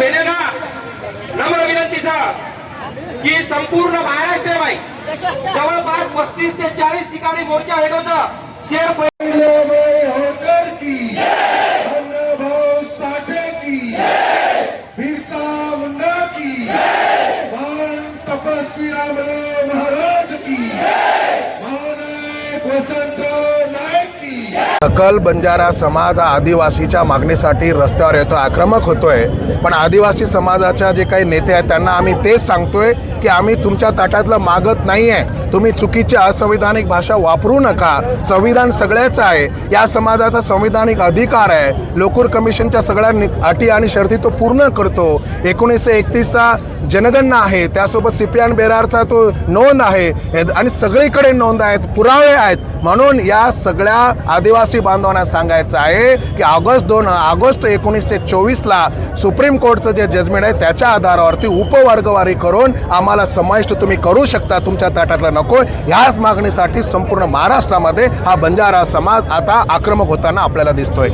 भेनेना नम्र विनंतीचा की संपूर्ण महाराष्ट्र बाई. जवळपास पस्तीस ते चाळीस ठिकाणी मोर्चा हेडोचा शेर होकर की भाऊ साठे की बिरसा मुंडा की तपस्वी रामदेव महाराज की सकल बंजारा समाज हा आदिवासीच्या मागणीसाठी रस्त्यावर येतो आक्रमक होतोय. पण आदिवासी समाजाच्या जे काही नेते आहेत त्यांना आम्ही तेच सांगतोय की आम्ही तुमच्या ताटातलं मागत नाही आहे तुम्ही चुकीची असंविधानिक भाषा वापरू नका. संविधान सगळ्याचं आहे. या समाजाचा संविधानिक अधिकार आहे. लोकूर कमिशनच्या सगळ्या अटी आणि शर्ती तो पूर्ण करतो. एकोणीसशे एकतीसचा जनगणना आहे. त्यासोबत सिपियान बेरारचा तो नोंद आहे. आणि सगळीकडे नोंद आहेत पुरावे आहेत. म्हणून या सगळ्या आदिवासी बांधवांना सांगायचं आहे की ऑगस्ट दोन ऑगस्ट एकोणीसशे चोवीसला सुप्रीम कोर्टचं जे जजमेंट आहे त्याच्या आधारावरती उपवर्गवारी करून आम्हाला समाविष्ट तुम्ही करू शकता तुमच्या ताटातलं नको. ह्याच मागणीसाठी संपूर्ण महाराष्ट्रामध्ये हा बंजारा समाज आता आक्रमक होताना आपल्याला दिसतोय.